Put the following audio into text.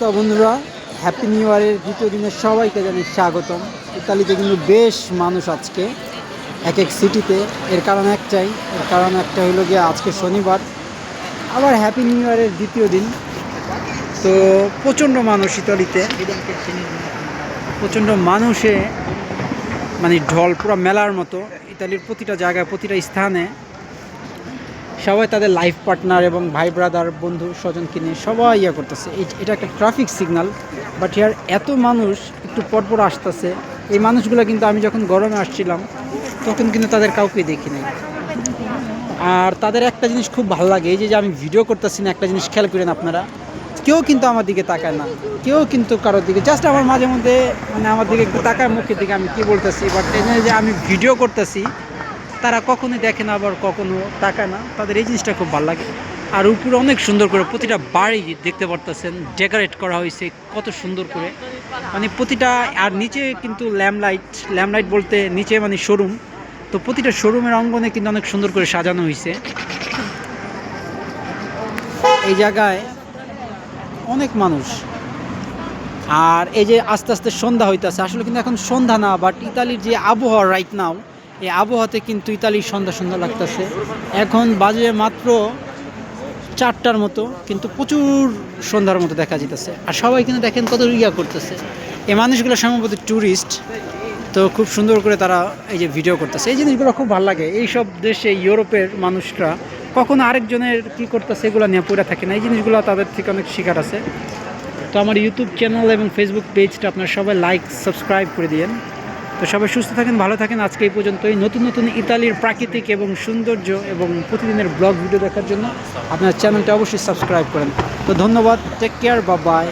তো বন্ধুরা happy new ইয়ারের দ্বিতীয় দিনে সবাইকে জানি স্বাগতম। ইতালিতে কিন্তু বেশ মানুষ আজকে, এক এক সিটিতে এর কারণ একটাই, এর কারণ একটা হলো গিয়ে আজকে শনিবার, আবার হ্যাপি নিউ ইয়ারের দ্বিতীয় দিন। তো প্রচণ্ড মানুষ ইতালিতে, প্রচণ্ড মানুষে মানে ঢল, পুরো মেলার মতো, ইতালির প্রতিটা জায়গায়, প্রতিটা স্থানে সবাই তাদের লাইফ পার্টনার এবং ভাই ব্রাদার বন্ধু, স্বজনকে নিয়ে সবাই ইয়ে করতেছে। এটা একটা ট্রাফিক সিগন্যাল বাট ইয়ার এত মানুষ একটু পরপর আসতেছে। এই মানুষগুলো কিন্তু আমি যখন গরমে আসছিলাম, তখন কিন্তু তাদের কাউকে দেখি নাই। আর তাদের একটা জিনিস খুব ভালো লাগে, এই যে আমি ভিডিও করতেছি না, একটা জিনিস খেয়াল করেন আপনারা। কেউ কিন্তু আমার দিকে তাকায় না। কেউ কিন্তু কারোর দিকে জাস্ট আমার মাঝে মধ্যে মানে আমার দিকে একটু তাকায়, মুখের দিকে আমি কি বলতেছি বাট যে আমি ভিডিও করতেছি তারা কখনোই দেখে না, আবার কখনো তাকায় না। তাদের এই জিনিসটা খুব ভালো লাগে। আর উপরে অনেক সুন্দর করে প্রতিটা বাড়ি দেখতে পারতেছেন, ডেকোরেট করা হয়েছে, কত সুন্দর করে। মানে প্রতিটা, আর নিচে কিন্তু ল্যাম্পলাইট ল্যাম্পলাইট বলতে নিচে মানে শোরুম। তো প্রতিটা শোরুমের অঙ্গনে কিন্তু অনেক সুন্দর করে সাজানো হয়েছে। এই জায়গায় অনেক মানুষ। আর এই যে আস্তে আস্তে সন্ধ্যা হইতেছে, আসলে কিন্তু এখন সন্ধ্যা না বাট ইতালির যে আবহাওয়া রাইট নাও এই আবহাওয়াতে কিন্তু ইতালির সন্ধ্যা সন্ধ্যা লাগতেছে। এখন বাজে মাত্র চারটার মতো, কিন্তু প্রচুর সন্ধ্যার মতো দেখা যেতেছে আর সবাই কিন্তু দেখেন কত ইয়া করতেছে। এই মানুষগুলো সম্ভবত ট্যুরিস্ট তো খুব সুন্দর করে তারা এই যে ভিডিও করতেছে। এই জিনিসগুলো খুব ভালো লাগে। এই সব দেশে, ইউরোপের মানুষরা কখনো আরেকজনের কি করতেছে এগুলো নিয়ে পড়ে থাকে না। এই জিনিসগুলো তাদের থেকে অনেক শিকার আছে। তো আমার ইউটিউব চ্যানেল এবং ফেসবুক পেজটা আপনারা সবাই লাইক সাবস্ক্রাইব করে দিয়েন। তো সবাই সুস্থ থাকেন, ভালো থাকেন। আজকে এই পর্যন্তই। নতুন নতুন ইতালির প্রাকৃতিক এবং সৌন্দর্য এবং প্রতিদিনের ব্লগ ভিডিও দেখার জন্য আপনার চ্যানেলটা অবশ্যই সাবস্ক্রাইব করেন। তো ধন্যবাদ। টেক কেয়ার বা বাই